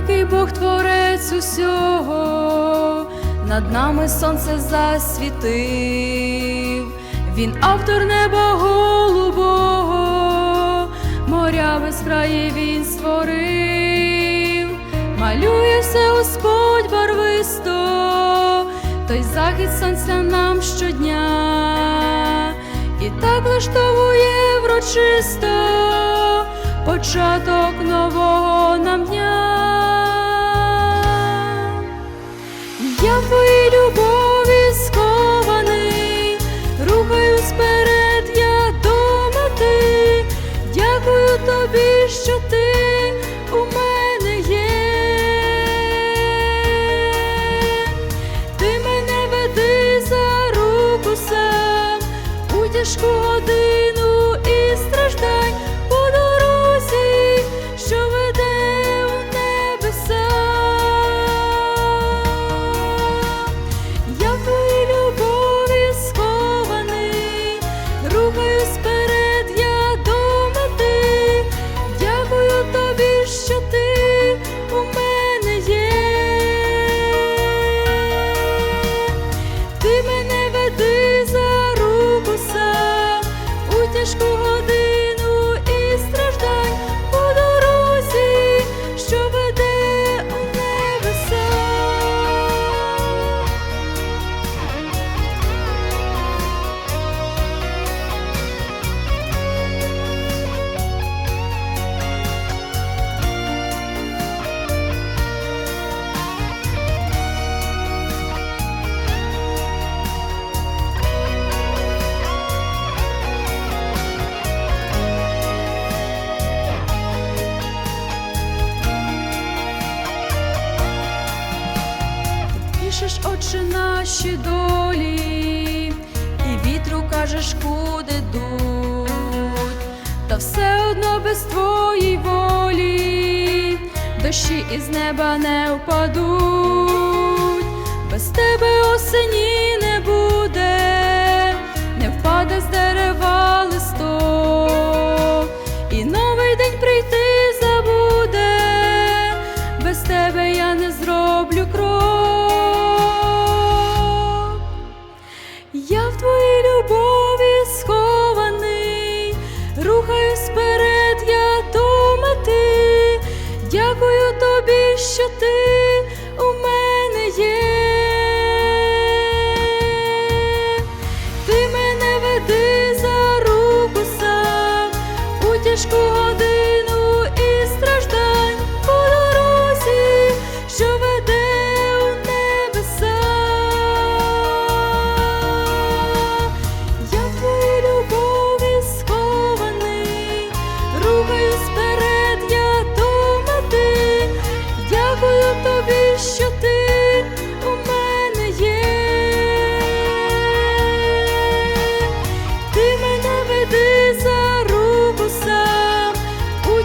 великий Бог творець усього, над нами сонце засвітив, він автор неба голубого, моря без краї він створив, малює все Господь барвисто, той захід сонця нам щодня, і так влаштовує врочисто початок нового нам дня. Я любові схований, рухаюсь вперед, я до мети. Дякую тобі, що ти тяжку пишеш, очі наші долі, і вітру кажеш, куди дуть, та все одно без твоїй волі, дощі із неба не впадуть, без тебе осені що ти у мене є. Що ти у мене є. Ти мене веди за руку сам у